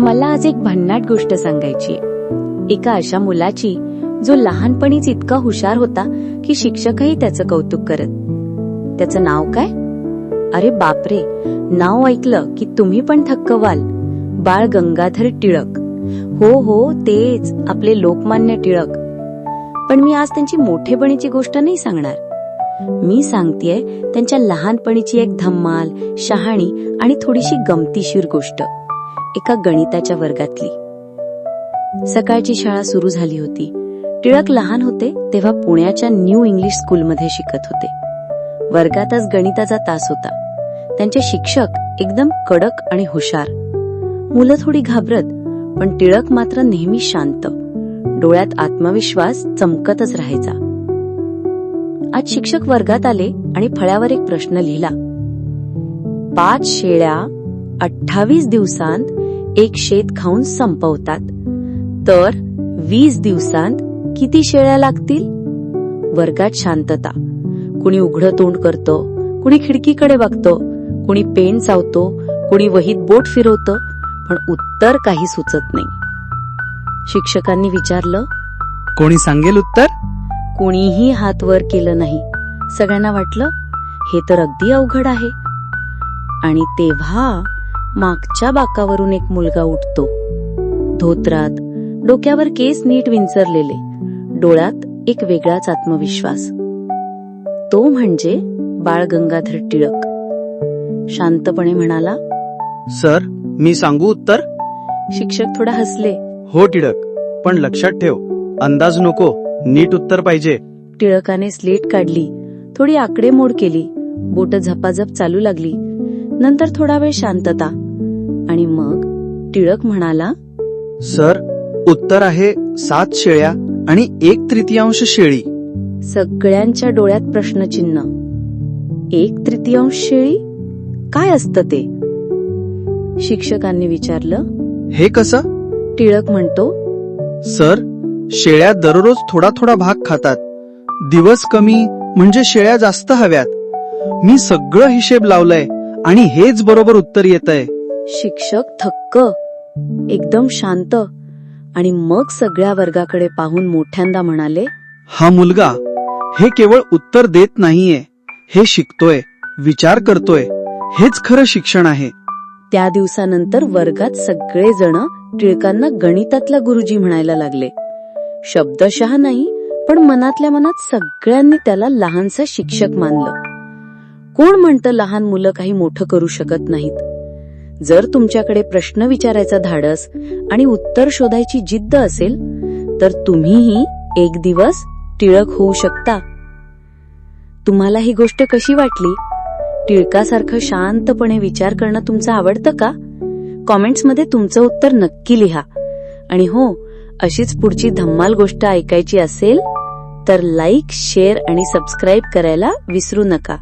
मला आज एक भन्नाट गोष्ट सांगायची एका अशा मुलाची जो लहानपणीच इतका हुशार होता की शिक्षकही त्याचं कौतुक करत. त्याचं नाव काय? अरे बापरे नाव ऐकलं की तुम्ही पण थक्क व्हाल बाळ गंगाधर टिळक. हो हो तेच आपले लोकमान्य टिळक. पण मी आज त्यांची मोठेपणीची गोष्ट नाही सांगणार. मी सांगतेय त्यांच्या लहानपणीची एक धम्माल शहाणी आणि थोडीशी गमतीशीर गोष्ट. एका गणिताच्या वर्गातली. सकाळची शाळा सुरू झाली होती. टिळक लहान होते तेव्हा पुण्याच्या न्यू इंग्लिश स्कूलमध्ये शिकत होते. वर्गातच गणिताचा तास होता. त्यांचे शिक्षक एकदम कडक आणि हुशार. मुलं थोडी घाबरत पण टिळक मात्र नेहमी शांत. डोळ्यात आत्मविश्वास चमकतच राहायचा. आज शिक्षक वर्गात आले आणि फळ्यावर एक प्रश्न लिहिला. पाच शेळ्या अठ्ठावीस दिवसांत एक शेत खाऊन संपवतात. तर वीस दिवसांत किती शेळ्या लागतील? वर्गात शांतता. कुणी उघडं तोंड करतं कुणी खिडकीकडे बघतं कुणी पेन चावतो कुणी वहीत बोट फिरवतं पण उत्तर काही सुचत नाही. शिक्षकांनी विचारलं कोणी सांगेल उत्तर? कुणीही हात वर केलं नाही. सगळ्यांना वाटलं हे तर अगदी अवघड आहे. आणि तेव्हा मागच्या बाकावरून एक मुलगा उठतो. धोत्रात डोक्यावर केस नीट विंचरलेले. डोळ्यात एक वेगळाच आत्मविश्वास. तो म्हणजे बाळ गंगाधर टिळक. शांतपणे म्हणाला सर मी सांगू उत्तर? शिक्षक थोडा हसले. हो टिळक पण लक्षात ठेव अंदाज नको नीट उत्तर पाहिजे. टिळकाने स्लेट काढली थोडी आकडेमोड केली बोट झपाझप चालू लागली नंतर थोडा वेळ शांतता. आणि मग टिळक म्हणाला सर उत्तर आहे सात शेळ्या आणि एक तृतीयांश शेळी. सगळ्यांच्या डोळ्यात प्रश्नचिन्ह. एक तृतीयांश शेळी? काय असतं ते? शिक्षकांनी विचारलं हे कसं? टिळक म्हणतो सर शेळ्या दररोज थोडा थोडा भाग खातात. दिवस कमी म्हणजे शेळ्या जास्त हव्यात. मी सगळं हिशेब लावलंय. आणि हेच बरोबर उत्तर येत आहे शिक्षक थक्क एकदम शांत आणि मग सगळ्या वर्गाकडे पाहून मोठ्यांदा म्हणाले हा मुलगा हे केवळ उत्तर देत नाहीये हे शिकतोय विचार करतोय हेच खरं शिक्षण आहे. त्या दिवसानंतर वर्गात सगळे जण टिळकांना गणितातला गुरुजी म्हणायला लागले. शब्दशः नाही पण मनातल्या मनात सगळ्यांनी त्याला लहानसं शिक्षक मानलं. कोण म्हणतं लहान मुलं काही मोठं करू शकत नाहीत? जर तुमच्याकडे प्रश्न विचारायचा धाडस आणि उत्तर शोधायची जिद्द असेल तर तुम्हीही एक दिवस टिळक होऊ शकता. तुम्हाला ही गोष्ट कशी वाटली? टिळकासारखं शांतपणे विचार करणं तुमचं आवडतं का? कॉमेंट्समध्ये तुमचं उत्तर नक्की लिहा. आणि हो अशीच पुढची धम्माल गोष्ट ऐकायची असेल तर लाईक शेअर आणि सबस्क्राईब करायला विसरू नका.